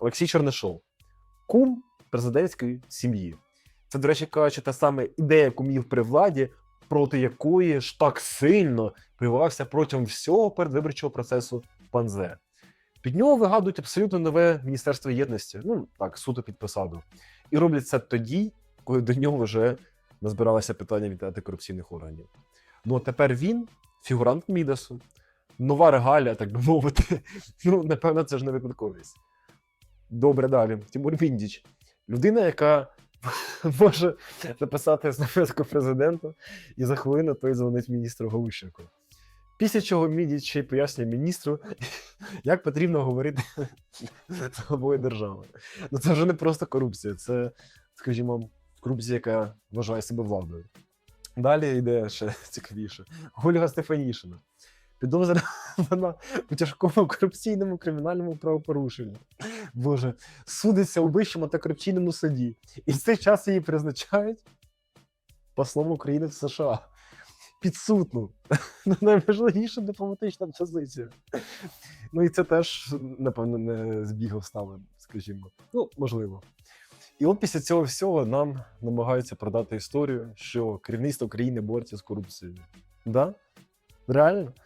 Олексій Чернишов, кум президентської сім'ї. Це, до речі, кажучи, та саме ідея кумів при владі, проти якої ж так сильно прививався протягом всього передвиборчого процесу пан Зе. Під нього вигадують абсолютно нове Міністерство єдності, ну так, суто під посаду. І роблять це тоді, коли до нього вже назбиралося питання від антикорупційних органів. Ну а тепер він фігурант Мідасу, нова регалія, так би мовити. Ну, напевно, це ж не випадковість. Добре далі. Тимур Міндіч. Людина, яка може написати записку президенту, і за хвилину той дзвонить міністру Галущенку. Після чого Мідіч ще й пояснює міністру, як потрібно говорити з головою держави. Ну це вже не просто корупція, це, скажімо, корупція, яка вважає себе владою. Далі йде ще цікавіше. Ольга Стефанішина. Підозрювана вона у тяжкому корупційному кримінальному правопорушенні. Боже, судиться у вищому антикорупційному суді. І в цей час її призначають послом України в США. Підсудну. Ну, Найважливіша дипломатична позиція. Ну і це теж, напевно, не збіг обставин, скажімо. Ну, можливо. І от після цього всього нам намагаються продати історію, що керівництво країни бореться з корупцією. Да? Реально?